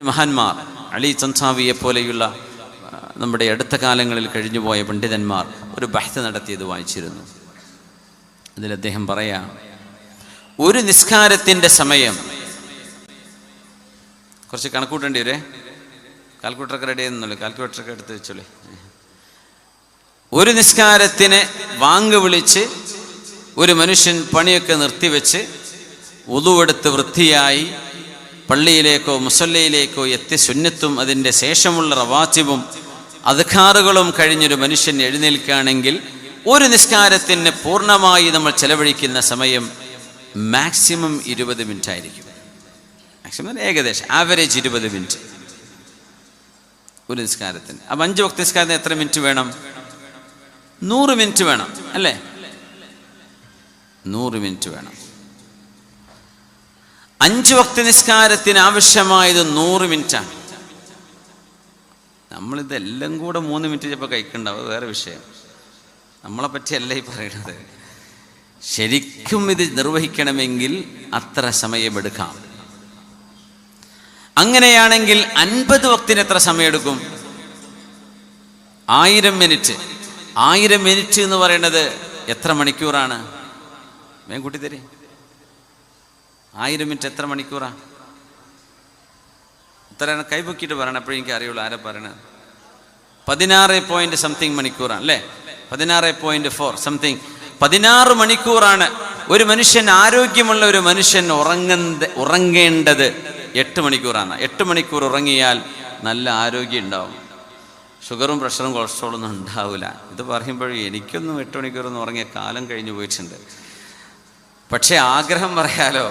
മഹാന്മാർ അലി ചന്സാവിയെ പോലെയുള്ള നമ്മുടെ അടുത്ത കാലങ്ങളിൽ കഴിഞ്ഞുപോയ പണ്ഡിതന്മാർ ഒരു ബഹ്ത നടത്തിയത് വായിച്ചിരുന്നു. അതിൽ അദ്ദേഹം പറയാ ഒരു നിസ്കാരത്തിന്റെ സമയം കുറച്ച് കണക്കൂട്ടേണ്ടി വരേ കാൽക്കുലേറ്ററൊക്കെ റെഡി ആയിരുന്നല്ലോ കാൽക്കുലേറ്ററൊക്കെ എടുത്ത് വെച്ചോളേ. ഒരു നിസ്കാരത്തിന് വാങ്ങ് വിളിച്ച് ഒരു മനുഷ്യൻ പണിയൊക്കെ നിർത്തിവെച്ച് ഉതുവെടുത്ത് വൃത്തിയായി പള്ളിയിലേക്കോ മുസല്ലയിലേക്കോ എത്തി സുന്നത്തും അതിന്റെ ശേഷമുള്ള റവാത്തിബും അധികാറുകളും കഴിഞ്ഞൊരു മനുഷ്യൻ എഴുന്നേൽക്കുകയാണെങ്കിൽ ഒരു നിസ്കാരത്തിന് പൂർണമായി നമ്മൾ ചെലവഴിക്കുന്ന സമയം മാക്സിമം ഇരുപത് മിനിറ്റ് ആയിരിക്കും മാക്സിമം ഏകദേശം ആവറേജ് ഇരുപത് മിനിറ്റ്. ഒരു നിസ്കാരത്തിന്. അപ്പം അഞ്ച് വക്ത നിസ്കാരത്തിന് എത്ര മിനിറ്റ് വേണം? നൂറ് മിനിറ്റ് വേണം അല്ലേ? നൂറ് മിനിറ്റ് വേണം. അഞ്ച് വക്ത നിസ്കാരത്തിന് ആവശ്യമായത് നൂറ് മിനിറ്റാണ്. നമ്മളിതെല്ലാം കൂടെ മൂന്ന് മിനിറ്റ് ചിലപ്പോൾ കഴിക്കണ്ടാവും. വേറെ വിഷയം. നമ്മളെ പറ്റിയല്ല ഈ പറയുന്നത്. ശരിക്കും ഇത് നിർവഹിക്കണമെങ്കിൽ അത്ര സമയമെടുക്കാം. അങ്ങനെയാണെങ്കിൽ അൻപത് വക്തിന് എത്ര സമയമെടുക്കും? ആയിരം മിനിറ്റ്. ആയിരം മിനിറ്റ് എന്ന് പറയുന്നത് എത്ര മണിക്കൂറാണ്? വേഗം കൂട്ടി തരേ ആയിരം മിനിറ്റ് എത്ര മണിക്കൂറാ? ഇത്രയാണ് കൈപൊക്കിയിട്ട് പറയണം എപ്പോഴും എനിക്ക് അറിയുള്ളൂ ആരാ പറയണത്. പതിനാറ് പോയിന്റ് സംതിങ് മണിക്കൂറാണ് അല്ലേ? പതിനാറ് പോയിന്റ് ഫോർ സംതിങ് പതിനാറ് മണിക്കൂറാണ് ഒരു മനുഷ്യൻ ആരോഗ്യമുള്ള ഒരു മനുഷ്യൻ ഉറങ്ങുന്ന ഉറങ്ങേണ്ടത് എട്ട് മണിക്കൂറാണ്. എട്ട് മണിക്കൂർ ഉറങ്ങിയാൽ നല്ല ആരോഗ്യം ഉണ്ടാവും. ഷുഗറും പ്രഷറും കൊളസ്ട്രോളും ഒന്നും ഉണ്ടാവില്ല ഇത് പറയുമ്പോഴും എനിക്കൊന്നും എട്ട് മണിക്കൂറൊന്നും ഉറങ്ങിയ കാലം കഴിഞ്ഞു പോയിട്ടുണ്ട്. പക്ഷേ ആഗ്രഹം പറയാലോ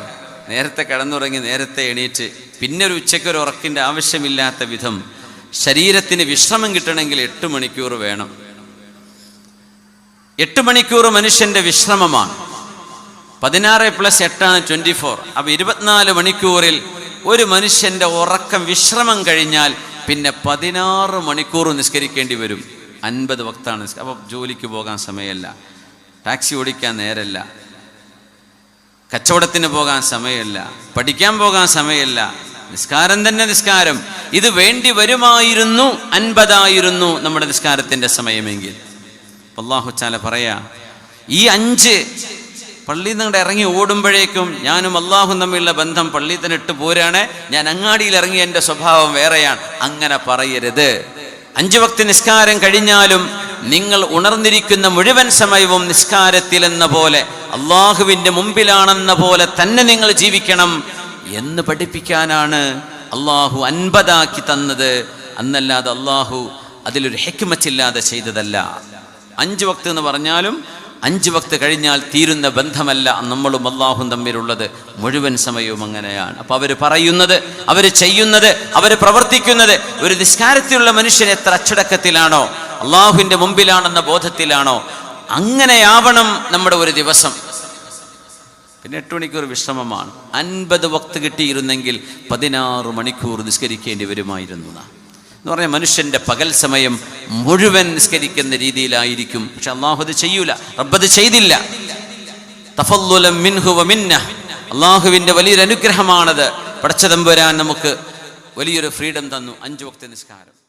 നേരത്തെ കിടന്നുറങ്ങി നേരത്തെ എണീറ്റ് പിന്നെ ഒരു ഉച്ചയ്ക്ക് ഒരു ഉറക്കിന്റെ ആവശ്യമില്ലാത്ത വിധം ശരീരത്തിന് വിശ്രമം കിട്ടണമെങ്കിൽ എട്ട് മണിക്കൂർ വേണം. എട്ട് മണിക്കൂർ മനുഷ്യന്റെ വിശ്രമമാണ്. പതിനാറ് പ്ലസ് എട്ടാണ് ട്വന്റി ഫോർ അപ്പൊ ഇരുപത്തിനാല് മണിക്കൂറിൽ ഒരു മനുഷ്യന്റെ ഉറക്കം വിശ്രമം കഴിഞ്ഞാൽ പിന്നെ പതിനാറ് മണിക്കൂർ നിസ്കരിക്കേണ്ടി വരും. അൻപത് വക്താണ് അപ്പോൾ അപ്പൊ ജോലിക്ക് പോകാൻ സമയമല്ല. ടാക്സി ഓടിക്കാൻ നേരല്ല കച്ചവടത്തിന് പോകാൻ സമയമില്ല പഠിക്കാൻ പോകാൻ സമയമില്ല. നിസ്കാരം തന്നെ നിസ്കാരം. ഇത് വേണ്ടി വരുമായിരുന്നു അൻപതായിരുന്നു നമ്മുടെ നിസ്കാരത്തിന്റെ സമയമെങ്കിൽ. അള്ളാഹുച്ചാല പറയാ ഈ അഞ്ച് പള്ളിയിൽ നിങ്ങളുടെ ഇറങ്ങി ഓടുമ്പോഴേക്കും ഞാനും അള്ളാഹും തമ്മിലുള്ള ബന്ധം പള്ളിയിൽ തന്നെ ഇട്ട് പോരാണ് ഞാൻ അങ്ങാടിയിൽ ഇറങ്ങി എന്റെ സ്വഭാവം വേറെയാണ്. അങ്ങനെ പറയരുത്. അഞ്ചു വക്തി നിസ്കാരം കഴിഞ്ഞാലും നിങ്ങൾ ഉണർന്നിരിക്കുന്ന മുഴുവൻ സമയവും നിസ്കാരത്തിലെന്ന പോലെ അള്ളാഹുവിന്റെ മുമ്പിലാണെന്ന പോലെ തന്നെ നിങ്ങൾ ജീവിക്കണം എന്ന് പഠിപ്പിക്കാനാണ് അള്ളാഹു അൻപതാക്കി തന്നത്. അന്നല്ലാതെ അള്ളാഹു അതിലൊരു ഹെക്കുമച്ചില്ലാതെ ചെയ്തതല്ല. അഞ്ച് വക്ത് എന്ന് പറഞ്ഞാലും അഞ്ച് വക്ത് കഴിഞ്ഞാൽ തീരുന്ന ബന്ധമല്ല. നമ്മളും അള്ളാഹും തമ്മിലുള്ളത് മുഴുവൻ സമയവും അങ്ങനെയാണ്. അപ്പൊ അവർ പറയുന്നത് അവർ ചെയ്യുന്നത് അവർ പ്രവർത്തിക്കുന്നത് ഒരു നിസ്കാരത്തിലുള്ള മനുഷ്യൻ എത്ര അച്ചടക്കത്തിലാണോ അള്ളാഹുവിന്റെ മുമ്പിലാണെന്ന ബോധത്തിലാണോ അങ്ങനെയാവണം നമ്മുടെ ഒരു ദിവസം. പിന്നെ എട്ട് മണിക്കൂർ വിശ്രമമാണ്. അൻപത് വക്ത് കിട്ടിയിരുന്നെങ്കിൽ പതിനാറ് മണിക്കൂർ നിസ്കരിക്കേണ്ടി വരുമായിരുന്നു എന്ന് പറഞ്ഞാൽ മനുഷ്യന്റെ പകൽ സമയം മുഴുവൻ നിസ്കരിക്കുന്ന രീതിയിലായിരിക്കും. പക്ഷെ അള്ളാഹു അത് ചെയ്യൂല. റബ്ബത് ചെയ്തില്ല. തഫല്ലുലം മിൻഹു അള്ളാഹുവിന്റെ വലിയൊരു അനുഗ്രഹമാണത്. പടച്ചതമ്പുരാൻ നമുക്ക് വലിയൊരു ഫ്രീഡം തന്നു. അഞ്ചു വക്ത നിസ്കാരം.